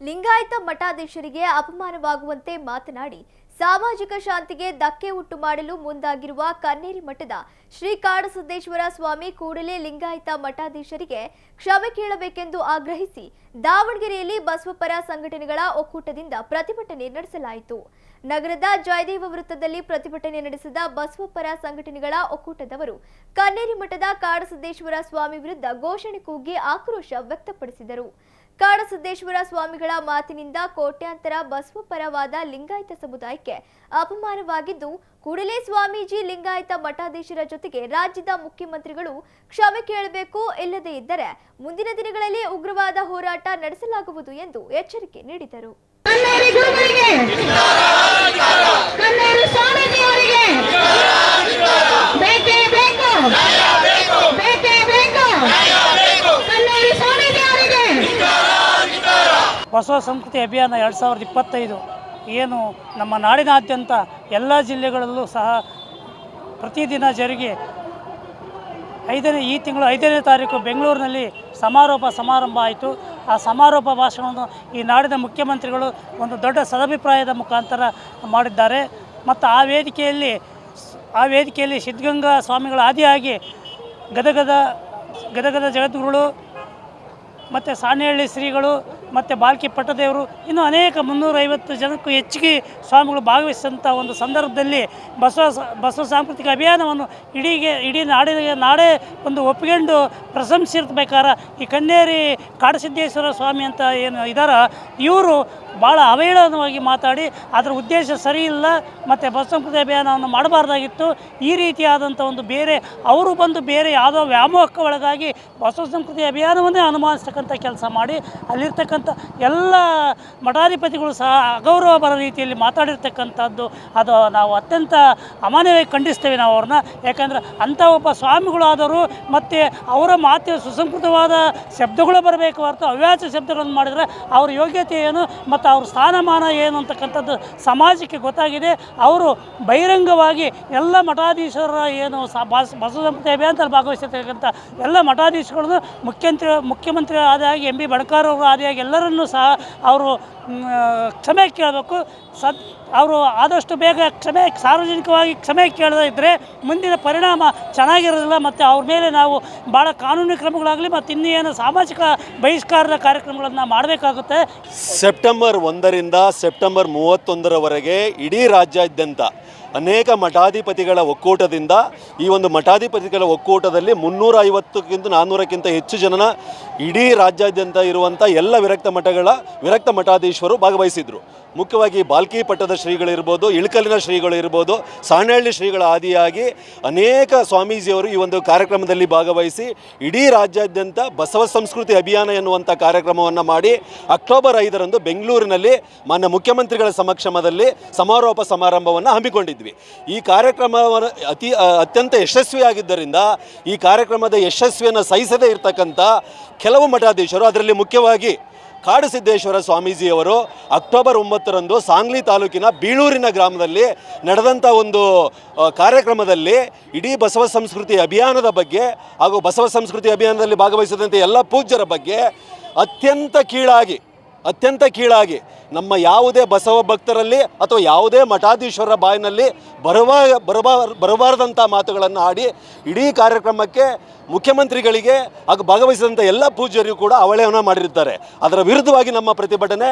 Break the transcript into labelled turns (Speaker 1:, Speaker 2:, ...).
Speaker 1: ಲಿಂಗಾಯತ ಮಠಾಧೀಶರಿಗೆ ಅಪಮಾನವಾಗುವಂತೆ ಮಾತನಾಡಿ ಸಾಮಾಜಿಕ ಶಾಂತಿಗೆ ಧಕ್ಕೆ ಉಂಟು ಮಾಡಲು ಮುಂದಾಗಿರುವ ಕನ್ನೇರಿ ಮಠದ ಶ್ರೀ ಕಾಡಸಿದ್ದೇಶ್ವರ ಸ್ವಾಮಿ ಕೂಡಲೇ ಲಿಂಗಾಯತ ಮಠಾಧೀಶರಿಗೆ ಕ್ಷಮೆ ಕೇಳಬೇಕೆಂದು ಆಗ್ರಹಿಸಿ ದಾವಣಗೆರೆಯಲ್ಲಿ ಬಸವಪರ ಸಂಘಟನೆಗಳ ಒಕ್ಕೂಟದಿಂದ ಪ್ರತಿಭಟನೆ ನಡೆಸಲಾಯಿತು. ನಗರದ ಜಯದೇವ ವೃತ್ತದಲ್ಲಿ ಪ್ರತಿಭಟನೆ ನಡೆಸಿದ ಬಸವಪರ ಸಂಘಟನೆಗಳ ಒಕ್ಕೂಟದವರು ಕನ್ನೇರಿ ಮಠದ ಕಾಡಸಿದ್ದೇಶ್ವರ ಸ್ವಾಮಿ ವಿರುದ್ಧ ಘೋಷಣೆ ಕೂಗಿ ಆಕ್ರೋಶ ವ್ಯಕ್ತಪಡಿಸಿದರು. ಕಾಡಸಿದ್ದೇಶ್ವರ ಸ್ವಾಮಿಗಳ ಮಾತಿನಿಂದ ಕೋಟ್ಯಾಂತರ ಬಸವಪರವಾದ ಲಿಂಗಾಯತ ಸಮುದಾಯಕ್ಕೆ ಅಪಮಾನವಾಗಿದ್ದು, ಕೂಡಲೇ ಸ್ವಾಮೀಜಿ ಲಿಂಗಾಯತ ಮಠಾಧೀಶರ ಜೊತೆಗೆ ರಾಜ್ಯದ ಮುಖ್ಯಮಂತ್ರಿಗಳು ಕ್ಷಮೆ ಕೇಳಬೇಕು ಇಲ್ಲದೇ ಇದ್ದರೆ ಮುಂದಿನ ದಿನಗಳಲ್ಲಿ ಉಗ್ರವಾದ ಹೋರಾಟ ನಡೆಸಲಾಗುವುದು ಎಂದು ಎಚ್ಚರಿಕೆ ನೀಡಿದರು.
Speaker 2: ಬಸವ ಸಂಸ್ಕೃತಿ ಅಭಿಯಾನ ಎರಡು ಸಾವಿರದ ಇಪ್ಪತ್ತೈದು ಏನು ನಮ್ಮ ನಾಡಿನಾದ್ಯಂತ ಎಲ್ಲ ಜಿಲ್ಲೆಗಳಲ್ಲೂ ಸಹ ಪ್ರತಿದಿನ ಜರುಗಿ ಐದನೇ, ಈ ತಿಂಗಳು ಐದನೇ ತಾರೀಕು ಬೆಂಗಳೂರಿನಲ್ಲಿ ಸಮಾರೋಪ ಸಮಾರಂಭ ಆಯಿತು. ಆ ಸಮಾರೋಪ ಭಾಷಣವನ್ನು ಈ ನಾಡಿನ ಮುಖ್ಯಮಂತ್ರಿಗಳು ಒಂದು ದೊಡ್ಡ ಸದಭಿಪ್ರಾಯದ ಮುಖಾಂತರ ಮಾಡಿದ್ದಾರೆ. ಮತ್ತು ಆ ವೇದಿಕೆಯಲ್ಲಿ ಆ ವೇದಿಕೆಯಲ್ಲಿ ಸಿದ್ಧಗಂಗಾ ಸ್ವಾಮಿಗಳ ಆದಿಯಾಗಿ ಗದಗದ ಗದಗದ ಜಗದ್ಗುರುಗಳು ಮತ್ತು ಸಾಣೇಹಳ್ಳಿ ಶ್ರೀಗಳು ಮತ್ತು ಬಾಲ್ಕಿ ಪಟ್ಟದೇವರು ಇನ್ನೂ ಅನೇಕ ಮುನ್ನೂರೈವತ್ತು ಜನಕ್ಕೂ ಹೆಚ್ಚಿಗೆ ಸ್ವಾಮಿಗಳು ಭಾಗವಹಿಸಿದಂಥ ಒಂದು ಸಂದರ್ಭದಲ್ಲಿ ಬಸವ ಬಸವ ಸಾಂಸ್ಕೃತಿಕ ಅಭಿಯಾನವನ್ನು ಇಡೀಗೆ, ಇಡೀ ನಾಡಿನ, ನಾಡೇ ಒಂದು ಒಪ್ಪಿಕೊಂಡು ಪ್ರಶಂಸಿರ್ಬೇಕಾರೆ ಈ ಕನ್ನೇರಿ ಕಾಡಸಿದ್ದೇಶ್ವರ ಸ್ವಾಮಿ ಅಂತ ಏನು ಇದ್ದಾರ ಇವರು ಭಾಳ ಅವಹೇಳನವಾಗಿ ಮಾತಾಡಿ ಅದರ ಉದ್ದೇಶ ಸರಿ ಇಲ್ಲ, ಮತ್ತು ಬಸವ ಸಂಸ್ಕೃತಿ ಅಭಿಯಾನವನ್ನು ಮಾಡಬಾರ್ದಾಗಿತ್ತು. ಈ ರೀತಿಯಾದಂಥ ಒಂದು ಬೇರೆ, ಅವರು ಬಂದು ಬೇರೆ ಯಾವುದೋ ವ್ಯಾಮೋಹಕ್ಕೆ ಒಳಗಾಗಿ ಬಸವ ಸಂಸ್ಕೃತಿ ಅಭಿಯಾನವನ್ನೇ ಅನುಮಾನಿಸ್ತಕ್ಕಂಥ ಕೆಲಸ ಮಾಡಿ, ಅಲ್ಲಿರ್ತಕ್ಕಂಥ ಎಲ್ಲ ಮಠಾಧಿಪತಿಗಳು ಸಹ ಅಗೌರವ ಬರ ರೀತಿಯಲ್ಲಿ ಮಾತಾಡಿರ್ತಕ್ಕಂಥದ್ದು ಅದು ನಾವು ಅತ್ಯಂತ ಅಮಾನ್ಯವಾಗಿ ಖಂಡಿಸ್ತೇವೆ ನಾವು ಅವ್ರನ್ನ. ಯಾಕಂದರೆ ಅಂಥ ಒಬ್ಬ ಸ್ವಾಮಿಗಳಾದರೂ ಮತ್ತು ಅವರ ಮಾತಿನ ಸುಸಂಸ್ಕೃತವಾದ ಶಬ್ದಗಳು ಬರಬೇಕು ಹೊರತು ಅವ್ಯಾಚ ಶಬ್ದಗಳನ್ನು ಮಾಡಿದರೆ ಅವ್ರ ಯೋಗ್ಯತೆ ಏನು ಮತ್ತು ಅವ್ರ ಸ್ಥಾನಮಾನ ಏನು ಅಂತಕ್ಕಂಥದ್ದು ಸಮಾಜಕ್ಕೆ ಗೊತ್ತಾಗಿದೆ. ಅವರು ಬಹಿರಂಗವಾಗಿ ಎಲ್ಲ ಮಠಾಧೀಶರ ಏನು ಬಸ ಬಸ್ ಬಸವ ಅಂತ ಅಭಿಯಾನದಲ್ಲಿ ಭಾಗವಹಿಸಿರ್ತಕ್ಕಂಥ ಎಲ್ಲ ಮಠಾಧೀಶಗಳನ್ನು ಮುಖ್ಯಮಂತ್ರಿ ಮುಖ್ಯಮಂತ್ರಿ ಆದಾಗಿ ಎಂ ಬಿ ಬಣಕಾರ್ ಅವರು ಆದಿಯಾಗಿ ಎಲ್ಲರನ್ನೂ ಸಹ ಅವರು ಕ್ಷಮೆ ಕೇಳಬೇಕು. ಸದ್, ಅವರು ಆದಷ್ಟು ಬೇಗ ಕ್ಷಮೆ, ಸಾರ್ವಜನಿಕವಾಗಿ ಕ್ಷಮೆ ಕೇಳದೇ ಇದ್ದರೆ ಮುಂದಿನ ಪರಿಣಾಮ ಚೆನ್ನಾಗಿರೋದಿಲ್ಲ ಮತ್ತು ಅವ್ರ ಮೇಲೆ ನಾವು ಭಾಳ ಕಾನೂನು ಕ್ರಮಗಳಾಗಲಿ ಮತ್ತು ಇನ್ನೇನು ಸಾಮಾಜಿಕ ಬಹಿಷ್ಕಾರದ ಕಾರ್ಯಕ್ರಮಗಳನ್ನು ಮಾಡಬೇಕಾಗುತ್ತೆ.
Speaker 3: ಸೆಪ್ಟೆಂಬರ್ ಒಂದರಿಂದ ಸೆಪ್ಟೆಂಬರ್ ಮೂವತ್ತೊಂದರವರೆಗೆ ಇಡೀ ರಾಜ್ಯಾದ್ಯಂತ ಅನೇಕ ಮಠಾಧಿಪತಿಗಳ ಒಕ್ಕೂಟದಿಂದ ಈ ಒಂದು ಮಠಾಧಿಪತಿಗಳ ಒಕ್ಕೂಟದಲ್ಲಿ ಮುನ್ನೂರ ಐವತ್ತಕ್ಕಿಂತ ನಾನ್ನೂರಕ್ಕಿಂತ ಹೆಚ್ಚು ಜನನ ಇಡೀ ರಾಜ್ಯಾದ್ಯಂತ ಇರುವಂಥ ಎಲ್ಲ ವಿರಕ್ತ ಮಠಗಳ ವಿರಕ್ತ ಮಠಾಧೀಶರು ಭಾಗವಹಿಸಿದರು. ಮುಖ್ಯವಾಗಿ ಬಾಲ್ಕಿ ಪಟ್ಟದ ಶ್ರೀಗಳಿರ್ಬೋದು, ಇಳಕಲ್ಲಿನ ಶ್ರೀಗಳು ಇರ್ಬೋದು ಸಾಣಹಳ್ಳಿ ಶ್ರೀಗಳ ಆದಿಯಾಗಿ ಅನೇಕ ಸ್ವಾಮೀಜಿಯವರು ಈ ಒಂದು ಕಾರ್ಯಕ್ರಮದಲ್ಲಿ ಭಾಗವಹಿಸಿ ಇಡೀ ರಾಜ್ಯಾದ್ಯಂತ ಬಸವ ಸಂಸ್ಕೃತಿ ಅಭಿಯಾನ ಎನ್ನುವಂಥ ಕಾರ್ಯಕ್ರಮವನ್ನು ಮಾಡಿ ಅಕ್ಟೋಬರ್ ಐದರಂದು ಬೆಂಗಳೂರಿನಲ್ಲಿ ಮಾನ್ಯ ಮುಖ್ಯಮಂತ್ರಿಗಳ ಸಮಕ್ಷಮದಲ್ಲಿ ಸಮಾರೋಪ ಸಮಾರಂಭವನ್ನು ಹಮ್ಮಿಕೊಂಡಿದ್ವಿ ಈ ಕಾರ್ಯಕ್ರಮ ಅತಿ ಅತ್ಯಂತ ಯಶಸ್ವಿಯಾಗಿದ್ದರಿಂದ ಈ ಕಾರ್ಯಕ್ರಮದ ಯಶಸ್ವಿಯನ್ನು ಸಹಿಸದೇ ಇರತಕ್ಕಂಥ ಕೆಲವು ಮಠಾಧೀಶರು, ಅದರಲ್ಲಿ ಮುಖ್ಯವಾಗಿ ಕಾಡುಸಿದ್ದೇಶ್ವರ ಸ್ವಾಮೀಜಿಯವರು ಅಕ್ಟೋಬರ್ ಒಂಬತ್ತರಂದು ಸಾಂಗ್ಲಿ ತಾಲೂಕಿನ ಬೀಳೂರಿನ ಗ್ರಾಮದಲ್ಲಿ ನಡೆದಂಥ ಒಂದು ಕಾರ್ಯಕ್ರಮದಲ್ಲಿ ಇಡೀ ಬಸವ ಸಂಸ್ಕೃತಿ ಅಭಿಯಾನದ ಬಗ್ಗೆ ಹಾಗೂ ಬಸವ ಸಂಸ್ಕೃತಿ ಅಭಿಯಾನದಲ್ಲಿ ಭಾಗವಹಿಸಿದಂಥ ಎಲ್ಲ ಪೂಜ್ಯರ ಬಗ್ಗೆ ಅತ್ಯಂತ ಕೀಳಾಗಿ ಅತ್ಯಂತ ಕೀಳಾಗಿ ನಮ್ಮ ಯಾವುದೇ ಬಸವ ಭಕ್ತರಲ್ಲಿ ಅಥವಾ ಯಾವುದೇ ಮಠಾಧೀಶ್ವರರ ಬಾಯಿನಲ್ಲಿ ಬರುವ, ಬರಬಾ, ಬರಬಾರದಂಥ ಮಾತುಗಳನ್ನು ಆಡಿ ಇಡೀ ಕಾರ್ಯಕ್ರಮಕ್ಕೆ ಮುಖ್ಯಮಂತ್ರಿಗಳಿಗೆ ಹಾಗೂ ಭಾಗವಹಿಸಿದಂಥ ಎಲ್ಲ ಪೂಜ್ಯರಿಗೂ ಕೂಡ ಅವಹೇಳನ ಮಾಡಿರ್ತಾರೆ ಅದರ ವಿರುದ್ಧವಾಗಿ ನಮ್ಮ ಪ್ರತಿಭಟನೆ